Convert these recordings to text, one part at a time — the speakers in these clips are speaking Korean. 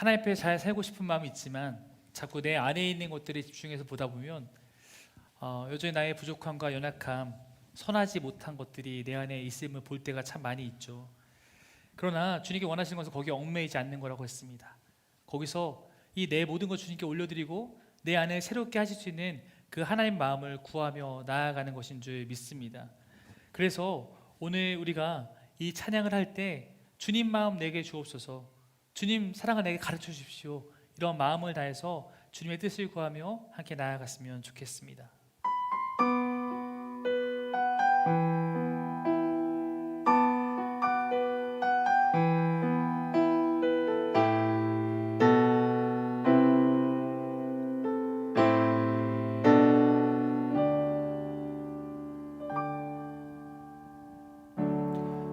하나님 앞에 잘 살고 싶은 마음이 있지만 자꾸 내 안에 있는 것들에 집중해서 보다 보면 어, 여전히 나의 부족함과 연약함, 선하지 못한 것들이 내 안에 있음을 볼 때가 참 많이 있죠. 그러나 주님께 원하시는 것은 거기에 얽매이지 않는 거라고 했습니다. 거기서 이 내 모든 것 주님께 올려드리고 내 안에 새롭게 하실 수 있는 그 하나님 마음을 구하며 나아가는 것인 줄 믿습니다. 그래서 오늘 우리가 이 찬양을 할 때 주님 마음 내게 주옵소서, 주님 사랑을 내게 가르쳐 주십시오. 이런 마음을 다해서 주님의 뜻을 구하며 함께 나아갔으면 좋겠습니다.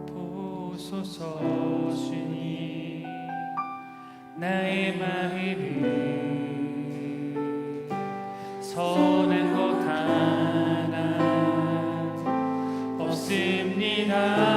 보소서 주님 나의 마음을 선한 것 하나 없습니다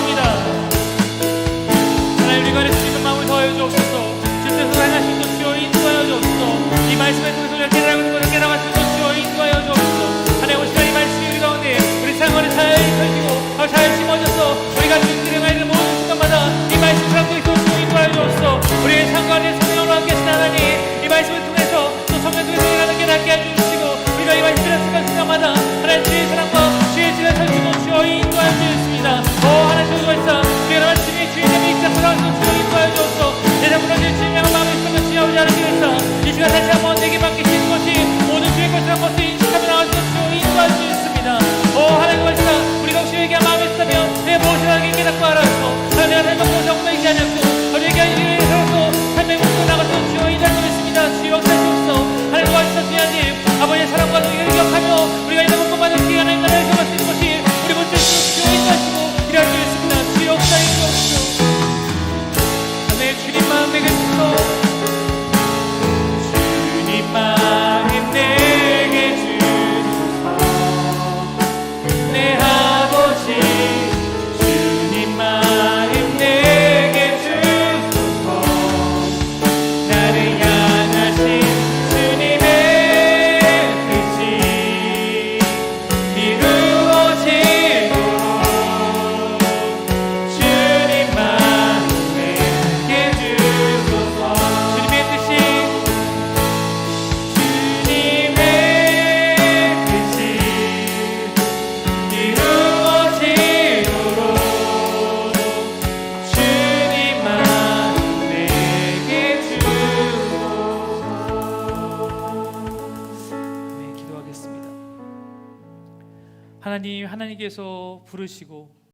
것이라는 것을 인식하며 나아가서 주 인도할 수 있습니다. 오 하나님 말씀 우리가 혹시 회개한 마음이 있다면 내 무엇이라는 깨닫고 알아서 하나님 내가 잘못된 정말 하지 않고 우리에게 해서 삶의 목표 나가서 주여 인할 수 있습니다. 주여 역사주옵소서 하나님 말씀 주님 하나님 하나님께서 부르시고